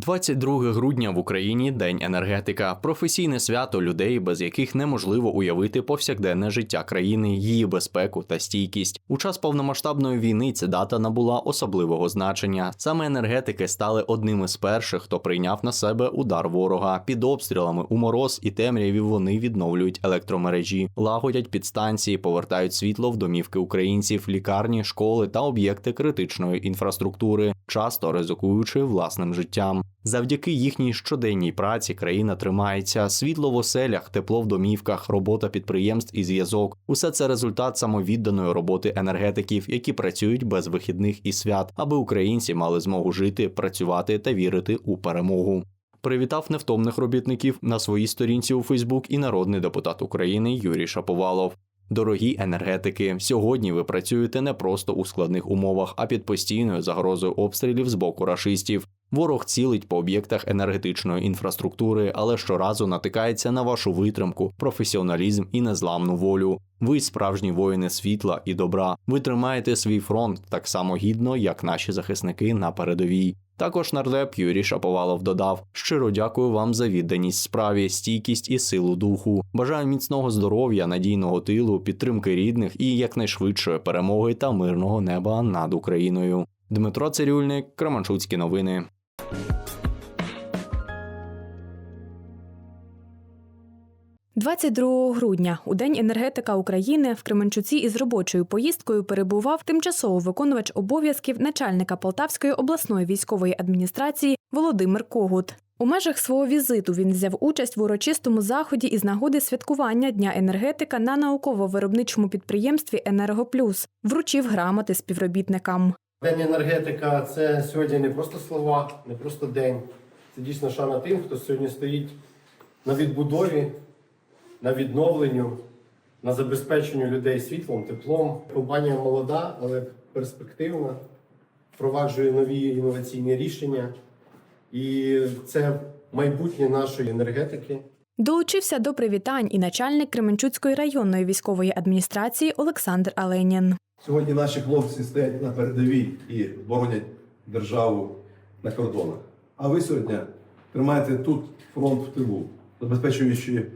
22 грудня в Україні День енергетика, професійне свято людей, без яких неможливо уявити повсякденне життя країни, її безпеку та стійкість. У час повномасштабної війни ця дата набула особливого значення. Саме енергетики стали одним із перших, хто прийняв на себе удар ворога. Під обстрілами у мороз і темряві вони відновлюють електромережі, лагодять підстанції, повертають світло в домівки українців, лікарні, школи та об'єкти критичної інфраструктури, часто ризикуючи власним життям. Завдяки їхній щоденній праці країна тримається, світло в оселях, тепло в домівках, робота підприємств і зв'язок. Усе це результат самовідданої роботи енергетиків, які працюють без вихідних і свят, аби українці мали змогу жити, працювати та вірити у перемогу. Привітав невтомних робітників на своїй сторінці у Фейсбук і народний депутат України Юрій Шаповалов. Дорогі енергетики, сьогодні ви працюєте не просто у складних умовах, а під постійною загрозою обстрілів з боку рашистів. Ворог цілить по об'єктах енергетичної інфраструктури, але щоразу натикається на вашу витримку, професіоналізм і незламну волю. Ви справжні воїни світла і добра. Ви тримаєте свій фронт так само гідно, як наші захисники на передовій. Також нардеп Юрій Шаповалов додав: щиро дякую вам за відданість справі, стійкість і силу духу. Бажаю міцного здоров'я, надійного тилу, підтримки рідних і якнайшвидшої перемоги та мирного неба над Україною. Дмитро Цирюльник, Кременчуцькі новини. – 22 грудня у День енергетика України в Кременчуці із робочою поїздкою перебував тимчасово виконувач обов'язків начальника Полтавської обласної військової адміністрації Володимир Когут. У межах свого візиту він взяв участь в урочистому заході із нагоди святкування Дня енергетика на науково-виробничому підприємстві Енергоплюс, вручив грамоти співробітникам. День енергетика це сьогодні не просто слова, не просто день. Це дійсно шана тим, хто сьогодні стоїть на відбудові, на відновленню, на забезпеченню людей світлом, теплом. Компанія молода, але перспективна, впроваджує нові інноваційні рішення. І це майбутнє нашої енергетики. Долучився до привітань і начальник Кременчуцької районної військової адміністрації Олександр Аленін. Сьогодні наші хлопці стоять на передовій і боронять державу на кордонах. А ви сьогодні тримаєте тут фронт в тилу, забезпечуючи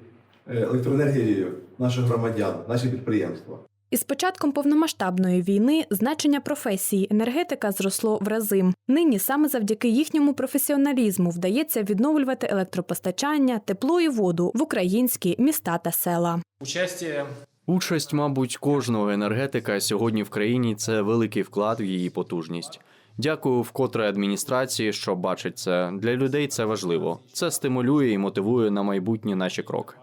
е, електроенергією наших громадян, наші підприємства. Із початком повномасштабної війни значення професії енергетика зросло в рази. Нині саме завдяки їхньому професіоналізму вдається відновлювати електропостачання, тепло і воду в українські міста та села. Участие Участь, мабуть, кожного енергетика сьогодні в країні це великий вклад в її потужність. Дякую вкотре адміністрації, що бачить це. Для людей це важливо. Це стимулює і мотивує на майбутні наші кроки.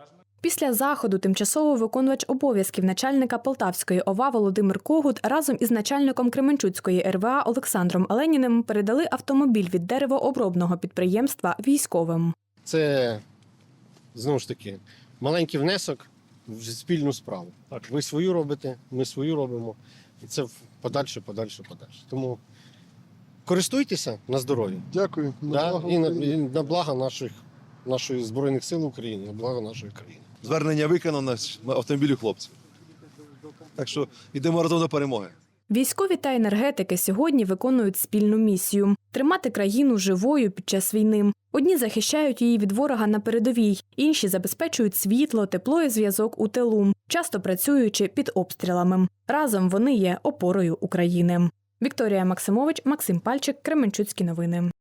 Після заходу тимчасово виконувач обов'язків начальника Полтавської ОВА Володимир Когут разом із начальником Кременчуцької РВА Олександром Аленіним передали автомобіль від деревообробного підприємства військовим. Це знову ж таки маленький внесок в спільну справу. Так, ви свою робите, ми свою робимо. І це в подальше, подальше, подальше. Тому користуйтеся на здоров'я. Дякую. Да? благо І, на, і на благо наших, нашої Збройних сил України, на благо нашої країни. Звернення виконано на автомобілі хлопців. Так що йдемо разом до перемоги. Військові та енергетики сьогодні виконують спільну місію тримати країну живою під час війни. Одні захищають її від ворога на передовій, інші забезпечують світло, тепло і зв'язок у тилу, часто працюючи під обстрілами. Разом вони є опорою України. Вікторія Максимович, Максим Пальчик, Кременчуцькі новини.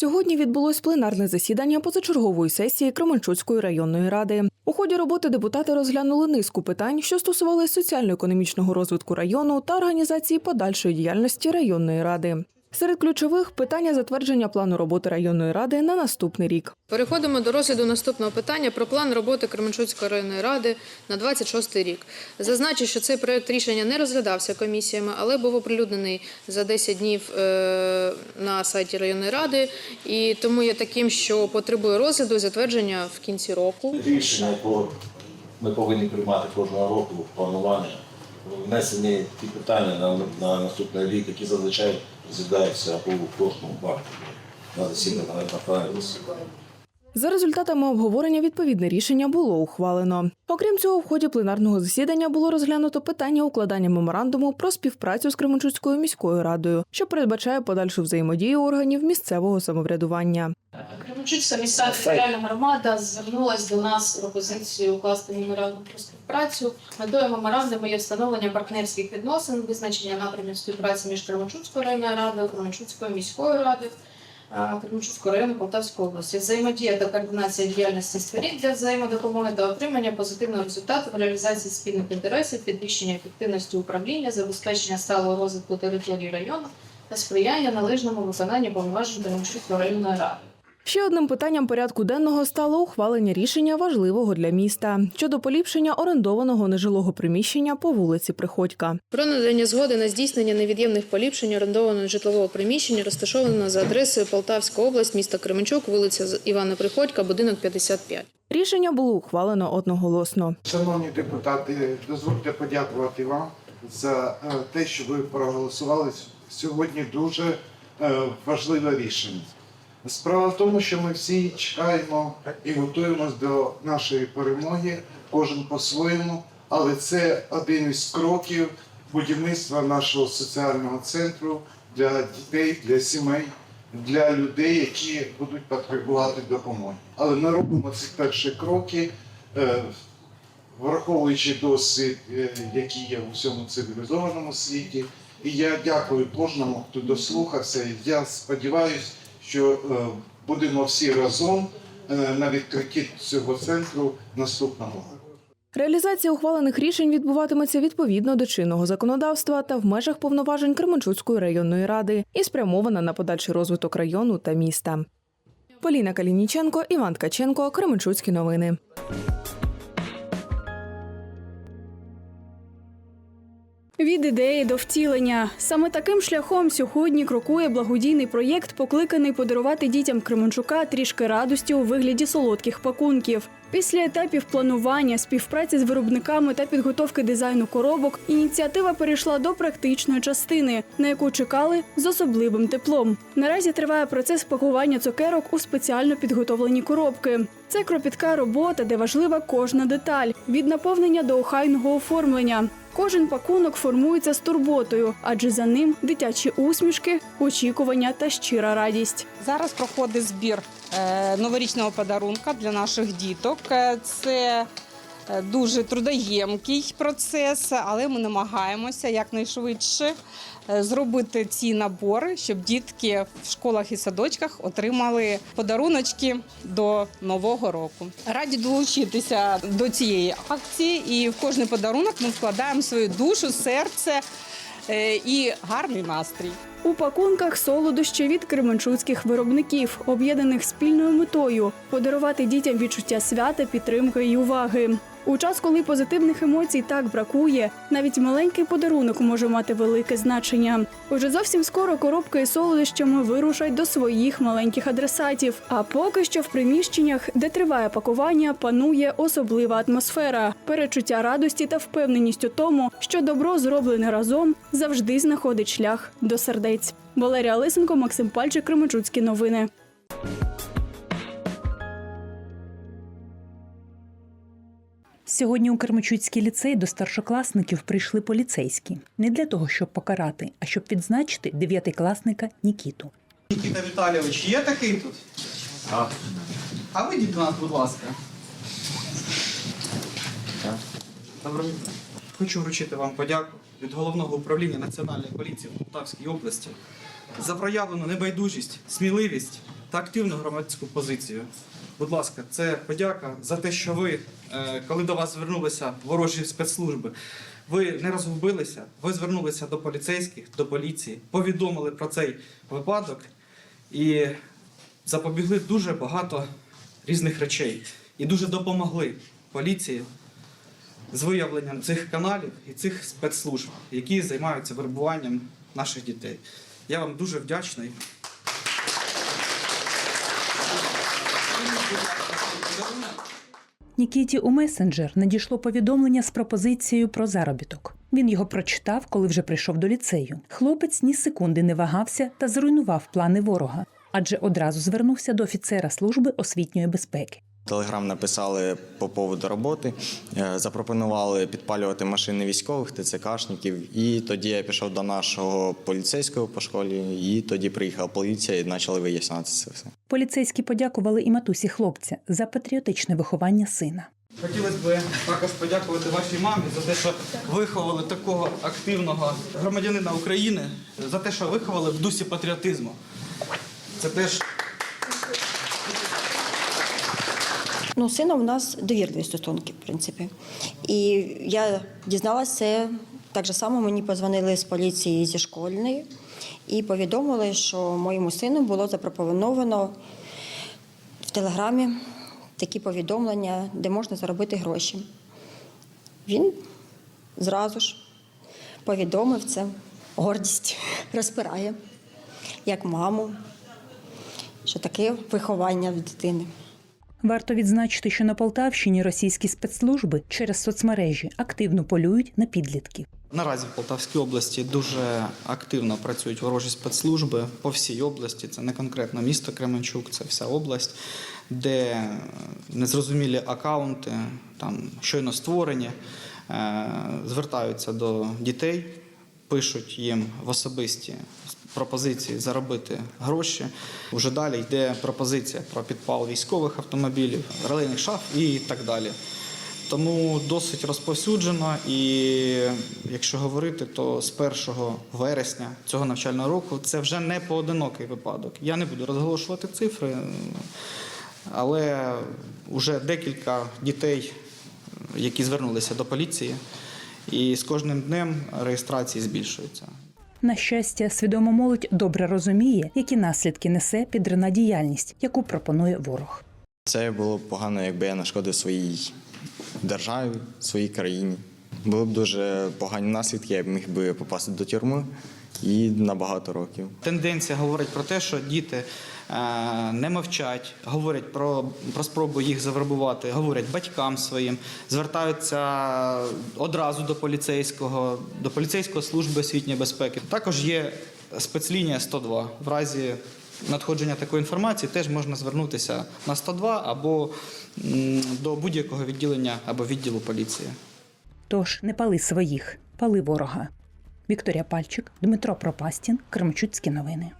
Сьогодні відбулось пленарне засідання позачергової сесії Кременчуцької районної ради. У ході роботи депутати розглянули низку питань, що стосувалися соціально-економічного розвитку району та організації подальшої діяльності районної ради. Серед ключових питання затвердження плану роботи районної ради на наступний рік. Переходимо до розгляду наступного питання про план роботи Кременчуцької районної ради на 26 рік. Зазначу, що цей проект рішення не розглядався комісіями, але був оприлюднений за 10 днів е, на сайті районної ради, і тому є таким, що потребує розгляду і затвердження в кінці року. рішення по ми повинні приймати кожного року планування, внесені ті питання на, на наступний рік, які зазвичай розглядаються у кожному банку на засіданні на пленарному засіданні. За результатами обговорення відповідне рішення було ухвалено. Окрім цього, в ході пленарного засідання було розглянуто питання укладання меморандуму про співпрацю з Кременчуцькою міською радою, що передбачає подальшу взаємодію органів місцевого самоврядування. Кременчуцька міська територіальна громада звернулася до нас з пропозицією укласти меморандум про співпрацю. Метою меморандуму є встановлення партнерських відносин, визначення напрямів співпраці між Кременчуцькою районною радою, Кременчуцькою міською радою, Кременчуцького району Полтавської області. Взаємодія та координація діяльності сторін для взаємодопомоги та отримання позитивного результату в реалізації спільних інтересів, підвищення ефективності управління, забезпечення сталого розвитку території району та сприяння належному виконанню повноважень Кременчуцької районної ради. Ще одним питанням порядку денного стало ухвалення рішення важливого для міста щодо поліпшення орендованого нежилого приміщення по вулиці Приходька. Про надання згоди на здійснення невід'ємних поліпшень орендованого житлового приміщення, розташованого за адресою Полтавська область, місто Кременчук, вулиця Івана Приходька, будинок 55. Рішення було ухвалено одноголосно. Шановні депутати, дозвольте подякувати вам за е, те, що ви проголосували сьогодні дуже е, важливе рішення. Справа в тому, що ми всі чекаємо і готуємось до нашої перемоги, кожен по-своєму, але це один із кроків будівництва нашого соціального центру для дітей, для сімей, для людей, які будуть потребувати допомоги. Але ми робимо ці перші кроки. е, враховуючи досвід, е, який є у всьому цивілізованому світі. І я дякую кожному, хто дослухався. Я сподіваюся, що е, будемо всі разом е, на відкритті цього центру наступного року. Реалізація ухвалених рішень відбуватиметься відповідно до чинного законодавства та в межах повноважень Кременчуцької районної ради і спрямована на подальший розвиток району та міста. Поліна Калініченко, Іван Ткаченко, Кременчуцькі новини. Від ідеї до втілення саме таким шляхом сьогодні крокує благодійний проєкт, покликаний подарувати дітям Кременчука трішки радості у вигляді солодких пакунків. Після етапів планування, співпраці з виробниками та підготовки дизайну коробок, ініціатива перейшла до практичної частини, на яку чекали з особливим теплом. Наразі триває процес пакування цукерок у спеціально підготовлені коробки. Це кропітка робота, де важлива кожна деталь від наповнення до охайного оформлення. Кожен пакунок формується з турботою, адже за ним дитячі усмішки, очікування та щира радість. Зараз проходить збір е, новорічного подарунка для наших діток. Е, Це дуже трудоємкий процес, але ми намагаємося якнайшвидше е, зробити ці набори, щоб дітки в школах і садочках отримали подаруночки до нового року. Раді долучитися до цієї акції, і в кожний подарунок ми вкладаємо свою душу, серце е, і гарний настрій. У пакунках солодощі від кременчуцьких виробників, об'єднаних спільною метою подарувати дітям відчуття свята, підтримки і уваги. У час, коли позитивних емоцій так бракує, навіть маленький подарунок може мати велике значення. Уже зовсім скоро коробки із солодощами вирушать до своїх маленьких адресатів. А поки що в приміщеннях, де триває пакування, панує особлива атмосфера, перечуття радості та впевненість у тому, що добро зроблене разом завжди знаходить шлях до сердець. Валерія Лисенко, Максим Пальчик, Кременчуцькі новини. Сьогодні у Кермачуцький ліцей до старшокласників прийшли поліцейські не для того, щоб покарати, а щоб відзначити дев'ятикласника Нікіту. Нікіта Віталійович, є такий тут? Так. А вийдіть до нас, будь ласка. Доброго дня. Хочу вручити вам подяку від головного управління Національної поліції в Полтавській області за проявлену небайдужість, сміливість та активну громадську позицію. Будь ласка, це подяка за те, що ви, е, коли до вас звернулися ворожі спецслужби, ви не розгубилися, ви звернулися до поліцейських, до поліції, повідомили про цей випадок і запобігли дуже багато різних речей і дуже допомогли поліції з виявленням цих каналів і цих спецслужб, які займаються вербуванням наших дітей. Я вам дуже вдячний. Нікіті у месенджер надійшло повідомлення з пропозицією про заробіток. Він його прочитав, коли вже прийшов до ліцею. Хлопець ні секунди не вагався та зруйнував плани ворога. адже одразу звернувся до офіцера служби освітньої безпеки. Телеграм написали по поводу роботи, е, запропонували підпалювати машини військових, ТЦКшників. І тоді я пішов до нашого поліцейського по школі, і тоді приїхала поліція і почали виясняти це все. Поліцейські подякували і матусі хлопця за патріотичне виховання сина. Хотілося б також подякувати вашій мамі за те, що виховали такого активного громадянина України, за те, що виховали в дусі патріотизму. Це теж Ну, сином у нас довірливі стосунки, в принципі. І я дізналася так же само. Мені позвонили з поліції зі школьної і повідомили, що моєму сину було запропоновано в телеграмі такі повідомлення, де можна заробити гроші. Він зразу ж повідомив це. Гордість розпирає, як маму, що таке виховання в дитини. Варто відзначити, що на Полтавщині російські спецслужби через соцмережі активно полюють на підлітків. Наразі в Полтавській області дуже активно працюють ворожі спецслужби по всій області. Це не конкретно місто Кременчук, це вся область, де незрозумілі акаунти, там щойно створені, е, звертаються до дітей, пишуть їм в особисті пропозиції заробити гроші. Вже далі йде пропозиція про підпал військових автомобілів, релейних шаф і так далі. Тому досить розповсюджено, і якщо говорити, то з 1 вересня цього навчального року це вже не поодинокий випадок. Я не буду розголошувати цифри, але вже декілька дітей, які звернулися до поліції, і з кожним днем реєстрації збільшуються. На щастя, свідома молодь добре розуміє, які наслідки несе підрина діяльність, яку пропонує ворог. Це було б погано, якби я нашкодив своїй державі, своїй країні. Були б дуже погані наслідки, я б міг би попасти до тюрми і на багато років. Тенденція говорить про те, що діти не мовчать, говорять про, про спробу їх завербувати, говорять батькам своїм, звертаються одразу до поліцейського, до поліцейської служби освітньої безпеки. Також є спецлінія 102. В разі надходження такої інформації теж можна звернутися на 102 або до будь-якого відділення або відділу поліції. Тож не пали своїх, пали ворога. Вікторія Пальчик, Дмитро Пропастін, Кременчуцькі новини.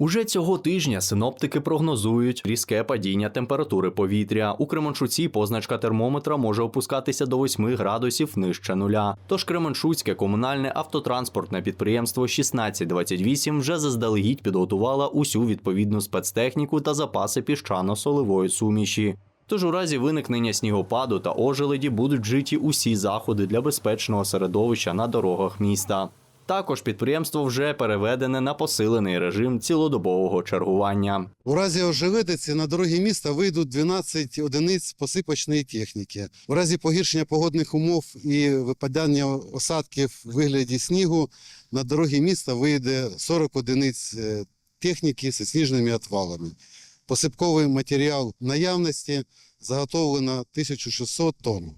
Уже цього тижня синоптики прогнозують різке падіння температури повітря. У Кременчуці позначка термометра може опускатися до 8 градусів нижче нуля. Тож Кременчуцьке комунальне автотранспортне підприємство 1628 вже заздалегідь підготувало усю відповідну спецтехніку та запаси піщано-солевої суміші. Тож у разі виникнення снігопаду та ожеледі будуть вжиті усі заходи для безпечного середовища на дорогах міста. Також підприємство вже переведене на посилений режим цілодобового чергування. У разі ожеледиці на дороги міста вийдуть 12 одиниць посипочної техніки. У разі погіршення погодних умов і випадання осадків в вигляді снігу на дороги міста вийде 40 одиниць е, техніки зі сніжними отвалами. Посипковий матеріал наявності заготовлено 1600 тонн.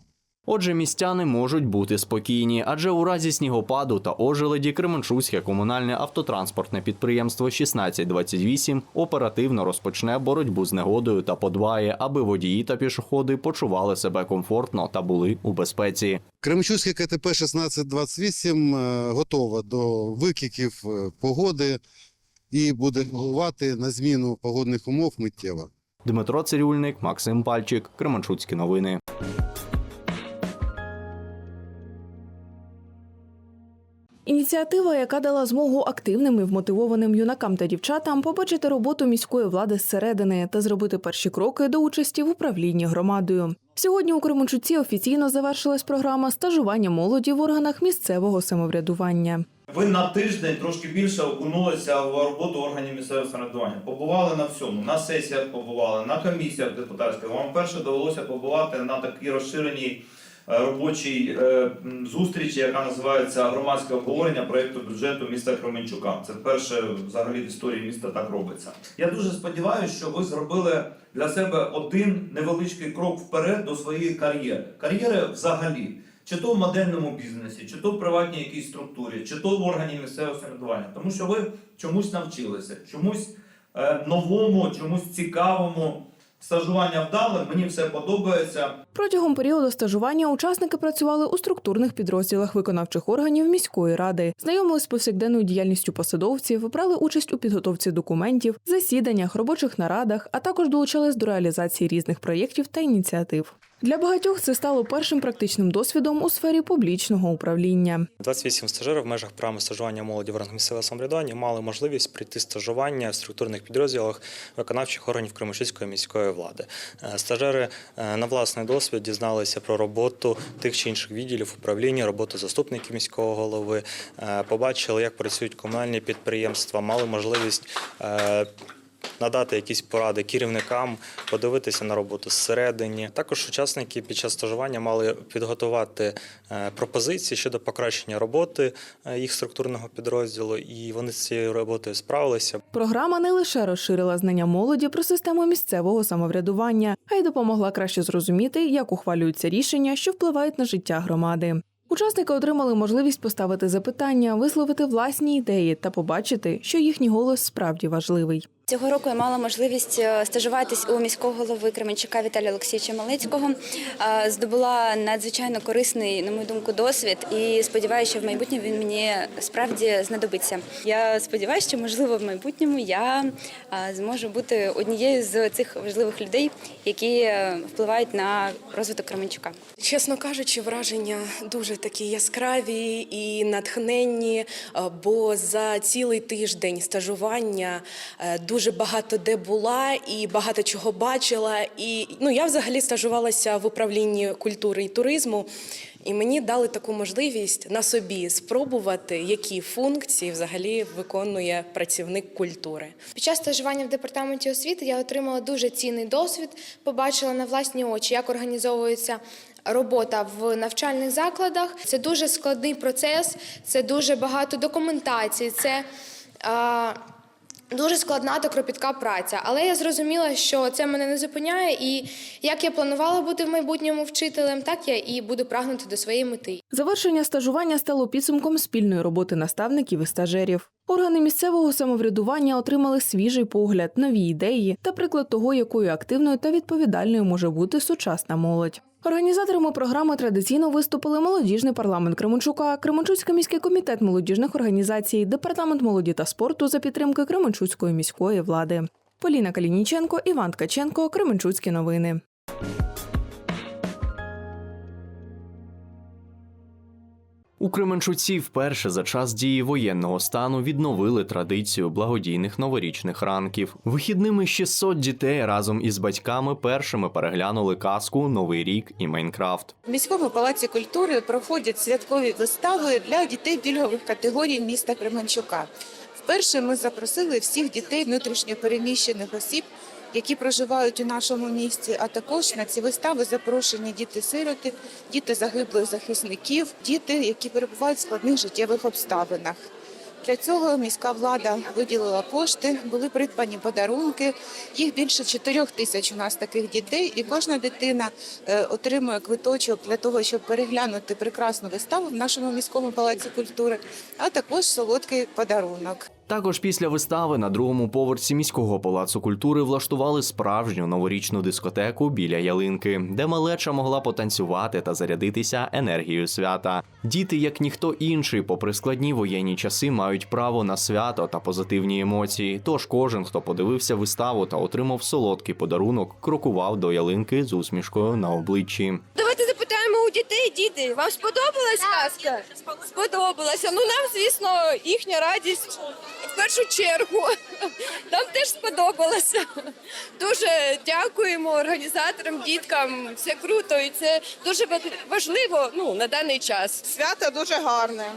Отже, містяни можуть бути спокійні, адже у разі снігопаду та ожеледі Кременчуцьке комунальне автотранспортне підприємство 1628 оперативно розпочне боротьбу з негодою та подбає, аби водії та пішоходи почували себе комфортно та були у безпеці. Кременчуцьке КТП 1628 е, готове до викликів е, погоди і буде реагувати на зміну погодних умов миттєво. Дмитро Цирюльник, Максим Пальчик, Кременчуцькі новини. Ініціатива, яка дала змогу активним і вмотивованим юнакам та дівчатам побачити роботу міської влади зсередини та зробити перші кроки до участі в управлінні громадою. Сьогодні у Кременчуці офіційно завершилась програма стажування молоді в органах місцевого самоврядування. Ви на тиждень трошки більше окунулися в роботу органів місцевого самоврядування. Побували на всьому. На сесіях побували, на комісіях депутатських. Вам перше довелося побувати на такій розширеній робочій е, зустрічі, яка називається громадське обговорення проєкту бюджету міста Кременчука. Це перше взагалі в історії міста так робиться. Я дуже сподіваюся, що ви зробили для себе один невеличкий крок вперед до своєї кар'єри. Кар'єри взагалі. чи то в модельному бізнесі, чи то в приватній якійсь структурі, чи то в органі місцевого самоврядування. Тому що ви чомусь навчилися, чомусь е, новому, чомусь цікавому. Стажування вдале, мені все подобається. Протягом періоду стажування учасники працювали у структурних підрозділах виконавчих органів міської ради, знайомились з повсякденною діяльністю посадовців, брали участь у підготовці документів, засіданнях, робочих нарадах, а також долучались до реалізації різних проєктів та ініціатив. Для багатьох це стало першим практичним досвідом у сфері публічного управління. 28 стажерів в межах програми стажування молоді в органах місцевого самоврядування мали можливість пройти стажування в структурних підрозділах виконавчих органів Кременчуцької міської влади. Е, Стажери е, на власний досвід дізналися про роботу тих чи інших відділів управління, роботу заступників міського голови, е, побачили, як працюють комунальні підприємства, мали можливість. Надати якісь поради керівникам, подивитися на роботу зсередині. Також учасники під час стажування мали підготувати е, пропозиції щодо покращення роботи е, їх структурного підрозділу, і вони з цією роботою справилися. Програма не лише розширила знання молоді про систему місцевого самоврядування, а й допомогла краще зрозуміти, як ухвалюються рішення, що впливають на життя громади. Учасники отримали можливість поставити запитання, висловити власні ідеї та побачити, що їхній голос справді важливий. Цього року я мала можливість е, стажуватись у міського голови Кременчука Віталія Олексійовича Малицького. Е, Здобула надзвичайно корисний, на мою думку, досвід і сподіваюся, що в майбутньому він мені справді знадобиться. Я сподіваюся, що можливо в майбутньому я е, зможу бути однією з цих важливих людей, які впливають на розвиток Кременчука. Чесно кажучи, враження дуже такі яскраві і натхненні, бо за цілий тиждень стажування е, дуже багато де була і багато чого бачила. І ну я взагалі стажувалася в управлінні культури і туризму. І мені дали таку можливість на собі спробувати, які функції взагалі виконує працівник культури. Під час стажування в департаменті освіти я отримала дуже цінний досвід, побачила на власні очі, як організовується робота в навчальних закладах. Це дуже складний процес, це дуже багато документації, це е, дуже складна та кропітка праця. Але я зрозуміла, що це мене не зупиняє, і як я планувала бути в майбутньому вчителем, так я і буду прагнути до своєї мети. Завершення стажування стало підсумком спільної роботи наставників і стажерів. Органи місцевого самоврядування отримали свіжий погляд, нові ідеї та приклад того, якою активною та відповідальною може бути сучасна молодь. Організаторами програми традиційно виступили молодіжний парламент Кременчука, Кременчуцький міський комітет молодіжних організацій, департамент молоді та спорту за підтримки Кременчуцької міської влади. Поліна Калініченко, Іван Ткаченко, Кременчуцькі новини. У Кременчуці вперше за час дії воєнного стану відновили традицію благодійних новорічних ранків. Вихідними 600 дітей разом із батьками першими переглянули казку Новий рік і Майнкрафт. В міському палаці культури проходять святкові вистави для дітей пільгових категорій міста Кременчука. Вперше ми запросили всіх дітей внутрішньопереміщених осіб, які проживають у нашому місті. А також на ці вистави запрошені діти-сироти, діти загиблих захисників, діти, які перебувають в складних життєвих обставинах. Для цього міська влада виділила кошти, були придбані подарунки. Їх більше 4 тисяч у нас таких дітей, і кожна дитина е, отримує квиточок для того, щоб переглянути прекрасну виставу в нашому міському палаці культури, а також солодкий подарунок. Також після вистави на другому поверсі міського палацу культури влаштували справжню новорічну дискотеку біля ялинки, де малеча могла потанцювати та зарядитися енергією свята. Діти, як ніхто інший, попри складні воєнні часи, мають право на свято та позитивні емоції. Тож кожен, хто подивився виставу та отримав солодкий подарунок, крокував до ялинки з усмішкою на обличчі. Давайте запитаємо у дітей, діти, вам сподобалась казка? Сподобалася. Ну нам, звісно, їхня радість в першу чергу. Нам теж сподобалося. Дуже дякуємо організаторам, діткам. Все круто і це дуже важливо ну, на даний час. Свято дуже гарне.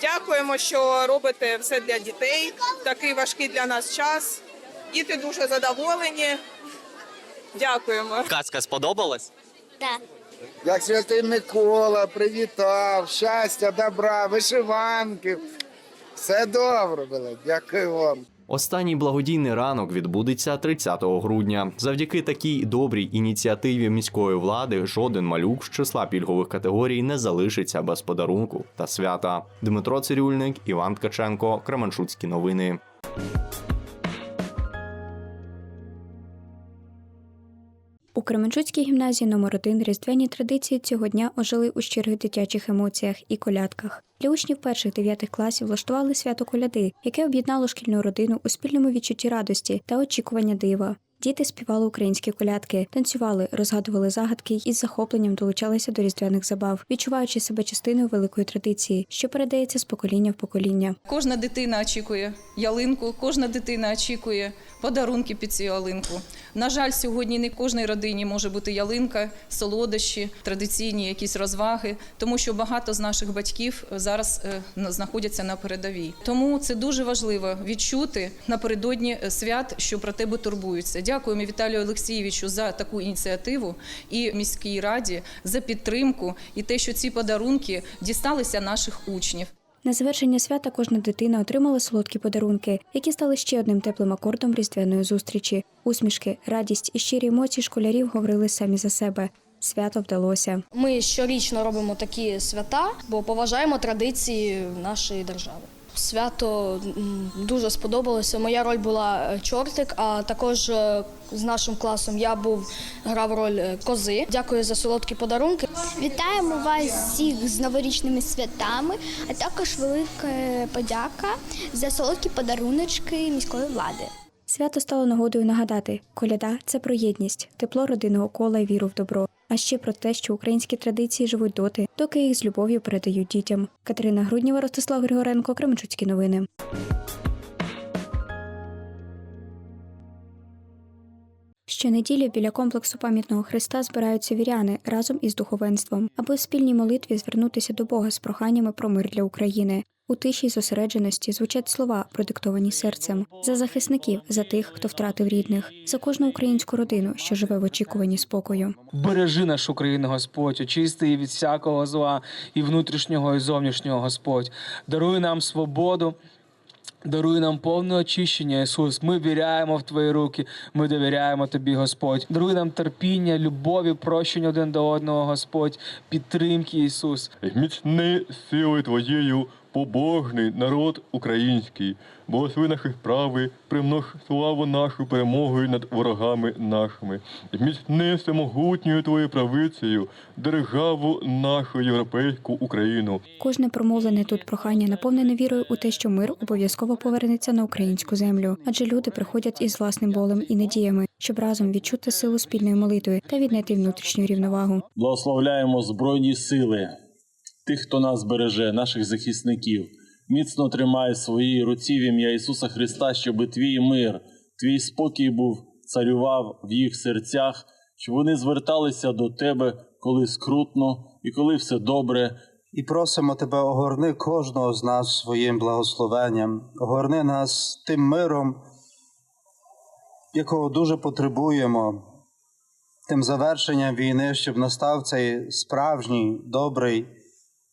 Дякуємо, що робите все для дітей. Такий важкий для нас час. Діти дуже задоволені. Дякуємо. Казка сподобалась? Так. Як святий Микола привітав, щастя, добра, вишиванки. Все добре було. Дякую вам. Останній благодійний ранок відбудеться 30 грудня. Завдяки такій добрій ініціативі міської влади жоден малюк з числа пільгових категорій не залишиться без подарунку та свята. Дмитро Цирюльник, Іван Ткаченко, Кременчуцькі новини. Кременчуцькій гімназії номер 1 різдвяні традиції цього дня ожили у щирих дитячих емоціях і колядках. Для учнів перших дев'ятих класів влаштували свято коляди, яке об'єднало шкільну родину у спільному відчутті радості та очікування дива. Діти співали українські колядки, танцювали, розгадували загадки і з захопленням долучалися до різдвяних забав, відчуваючи себе частиною великої традиції, що передається з покоління в покоління. Кожна дитина очікує ялинку, кожна дитина очікує подарунки під цю ялинку. На жаль, сьогодні не кожній родині може бути ялинка, солодощі, традиційні якісь розваги, тому що багато з наших батьків зараз е, знаходяться на передовій. Тому це дуже важливо відчути напередодні е, свят, що про тебе турбуються. Дякуємо Віталію Олексійовичу за таку ініціативу і міській раді за підтримку і те, що ці подарунки дісталися наших учнів. На завершення свята кожна дитина отримала солодкі подарунки, які стали ще одним теплим акордом різдвяної зустрічі. Усмішки, радість і щирі емоції школярів говорили самі за себе. Свято вдалося. Ми щорічно робимо такі свята, бо поважаємо традиції нашої держави. Свято дуже сподобалося. Моя роль була е, чортик, а також е, з нашим класом я був грав роль е, кози. Дякую за солодкі подарунки. Вітаємо вас всіх з новорічними святами, а також велика подяка за солодкі подаруночки міської влади. Свято стало нагодою нагадати: коляда це про єдність, тепло родинного кола і віру в добро. А ще про те, що українські традиції живуть доти, доки їх з любов'ю передають дітям. Катерина Грудніва, Ростислав Григоренко, Кременчуцькі новини. Щонеділі біля комплексу пам'ятного Христа збираються віряни разом із духовенством, аби в спільній молитві звернутися до Бога з проханнями про мир для України. У тиші зосередженості звучать слова, продиктовані серцем за захисників, за тих, хто втратив рідних, за кожну українську родину, що живе в очікуванні спокою. Бережи нашу країну, Господь, очисти її від всякого зла і внутрішнього, і зовнішнього, Господь. Даруй нам свободу. Даруй нам повне очищення, Ісус. Ми віряємо в Твої руки, ми довіряємо Тобі, Господь. Даруй нам терпіння, любові, прощення один до одного, Господь, підтримки, Ісус. Міцни сили Твоєю, побожний народ український, благослови наші справи, примнож славу нашу перемогою над ворогами нашими. Зміцни всемогутньою Твоєю правицею державу нашу європейську Україну. Кожне промовлене тут прохання наповнене вірою у те, що мир обов'язково повернеться на українську землю, адже люди приходять із власним болем і надіями, щоб разом відчути силу спільної молитви та віднайти внутрішню рівновагу. Благословляємо Збройні сили, тих, хто нас береже, наших захисників. Міцно тримай в своїй руці в ім'я Ісуса Христа, щоб твій мир, твій спокій був царював в їх серцях, щоб вони зверталися до тебе, коли скрутно і коли все добре. І просимо тебе, огорни кожного з нас своїм благословенням, огорни нас тим миром, якого дуже потребуємо, тим завершенням війни, щоб настав цей справжній добрий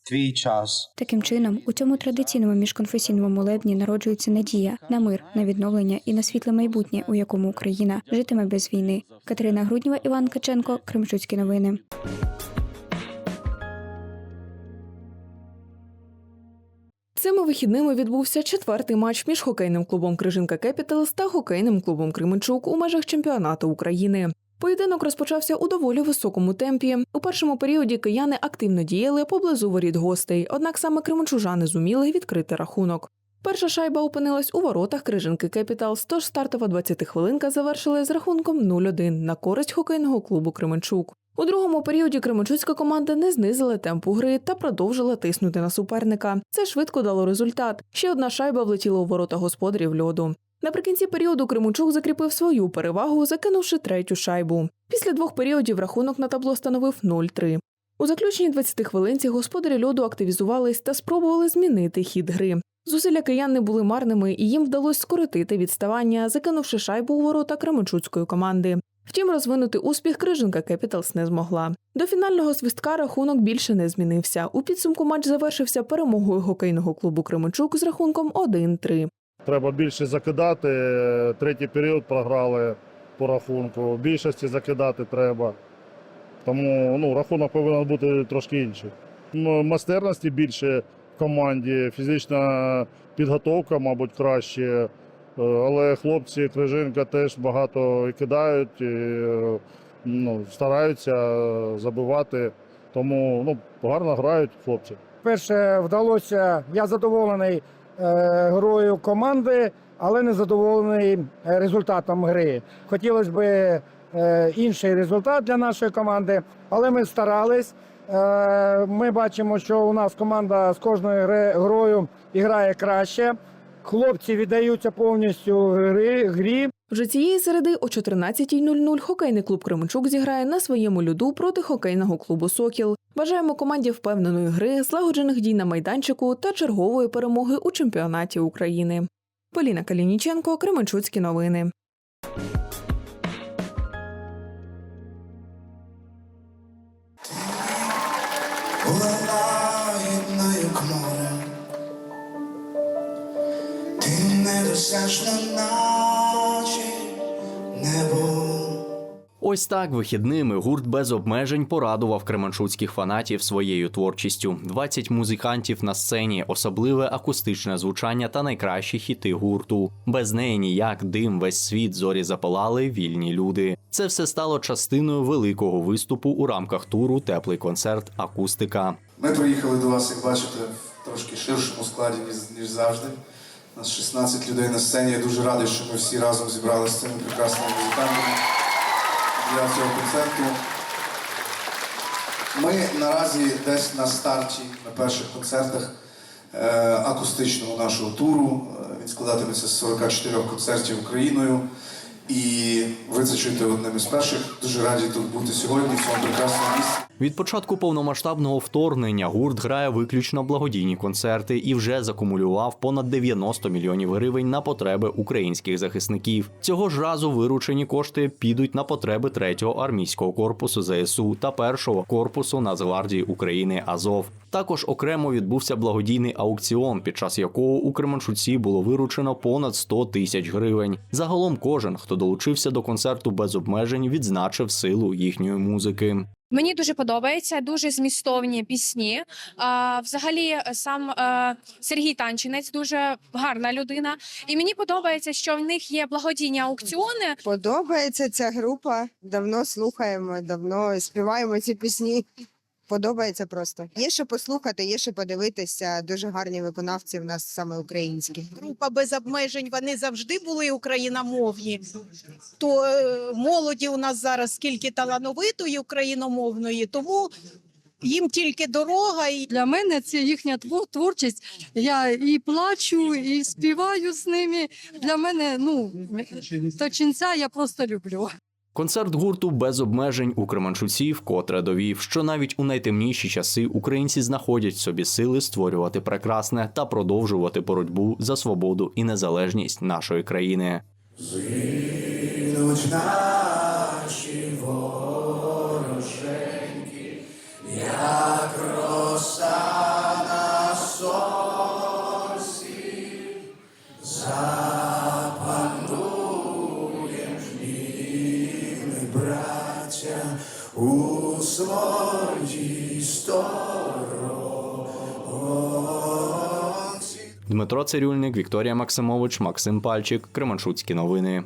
твій час. Таким чином, у цьому традиційному міжконфесійному молебні народжується надія на мир, на відновлення і на світле майбутнє, у якому Україна житиме без війни. Катерина Грудніва, Іван Каченко, Кремчуцькі новини. Цими вихідними відбувся четвертий матч між хокейним клубом Крижинка Кепіталс та хокейним клубом Кременчук у межах чемпіонату України. Поєдинок розпочався у доволі високому темпі. У першому періоді кияни активно діяли поблизу воріт гостей, однак саме кременчужани зуміли відкрити рахунок. Перша шайба опинилась у воротах Крижинки Кепіталс, тож стартова 20-хвилинка завершили з рахунком 0-1 на користь хокейного клубу Кременчук. У другому періоді Кременчуцька команда не знизила темпу гри та продовжила тиснути на суперника. Це швидко дало результат. Ще одна шайба влетіла у ворота господарів льоду. Наприкінці періоду Кременчук закріпив свою перевагу, закинувши третю шайбу. Після двох періодів рахунок на табло становив 0-3. У заключній 20 хвилинці господарі льоду активізувались та спробували змінити хід гри. Зусилля киян не були марними, і їм вдалося скоротити відставання, закинувши шайбу у ворота Кременчуцької команди. Втім, розвинути успіх Крижинка Кепіталс не змогла. До фінального свистка рахунок більше не змінився. У підсумку матч завершився перемогою хокейного клубу Кременчук з рахунком 1-3. Треба більше закидати. Третій період програли по рахунку. Більшості закидати треба. Тому ну, рахунок повинен бути трошки інший. Ну, Майстерності більше в команді, фізична підготовка, мабуть, краще. Е, Але хлопці Крижинка теж багато і кидають, і, ну, стараються забивати. Тому ну, гарно грають хлопці. Перше вдалося, я задоволений грою команди, але не задоволений е, результатом гри. Хотілося б е, інший результат для нашої команди, але ми старались. Е, ми бачимо, що у нас команда з кожною грою грає краще. Хлопці віддаються повністю грі. Вже цієї середи о 14.00 хокейний клуб Кременчук зіграє на своєму льоду проти хокейного клубу Сокіл. Бажаємо команді впевненої гри, злагоджених дій на майданчику та чергової перемоги у чемпіонаті України. Поліна Калініченко, Кременчуцькі новини. Ти недосяжна, наче Ось так вихідними гурт без обмежень порадував кременчуцьких фанатів своєю творчістю. 20 музикантів на сцені, особливе акустичне звучання та найкращі хіти гурту. Без неї ніяк дим, весь світ зорі запалали вільні люди. Це все стало частиною великого виступу у рамках туру Теплий концерт Акустика. Ми приїхали до вас, як бачите, в трошки ширшому складі, ніж, ніж завжди. У нас 16 людей на сцені. Я дуже радий, що ми всі разом зібралися з цими прекрасними музикантами для цього концерту. Ми наразі десь на старті, на перших концертах е, акустичного нашого туру. Е, Він складатиметься з 44 концертів Україною. І ви це чуєте одним із перших. Дуже раді тут бути сьогодні в цьому прекрасному місці. Від початку повномасштабного вторгнення гурт грає виключно благодійні концерти і вже закумулював понад 90 мільйонів гривень на потреби українських захисників. Цього ж разу виручені кошти підуть на потреби 3-го армійського корпусу ЗСУ та 1-го корпусу Нацгвардії України Азов. Також окремо відбувся благодійний аукціон, під час якого у Кременчуці було виручено понад 100 тисяч гривень. Загалом кожен, хто долучився до концерту без обмежень, відзначив силу їхньої музики. Мені дуже подобається, дуже змістовні пісні. А, взагалі, сам а, Сергій Танчинець дуже гарна людина. І мені подобається, що в них є благодійні аукціони. Подобається ця група. Давно слухаємо, давно співаємо ці пісні. Подобається просто. Є що послухати, є що подивитися. Дуже гарні виконавці в нас саме українські. група без обмежень, вони завжди були україномовні. То е, молоді у нас зараз скільки талановитої україномовної, тому їм тільки дорога. І Для мене це їхня твор- творчість. Я і плачу, і співаю з ними. Для мене ну точинця я просто люблю. Концерт гурту без обмежень у Кременчуці вкотре довів, що навіть у найтемніші часи українці знаходять в собі сили створювати прекрасне та продовжувати боротьбу за свободу і незалежність нашої країни. Зинуть наші вороженьки, як Дмитро Цирюльник, Вікторія Максимович, Максим Пальчик, Кременчуцькі новини.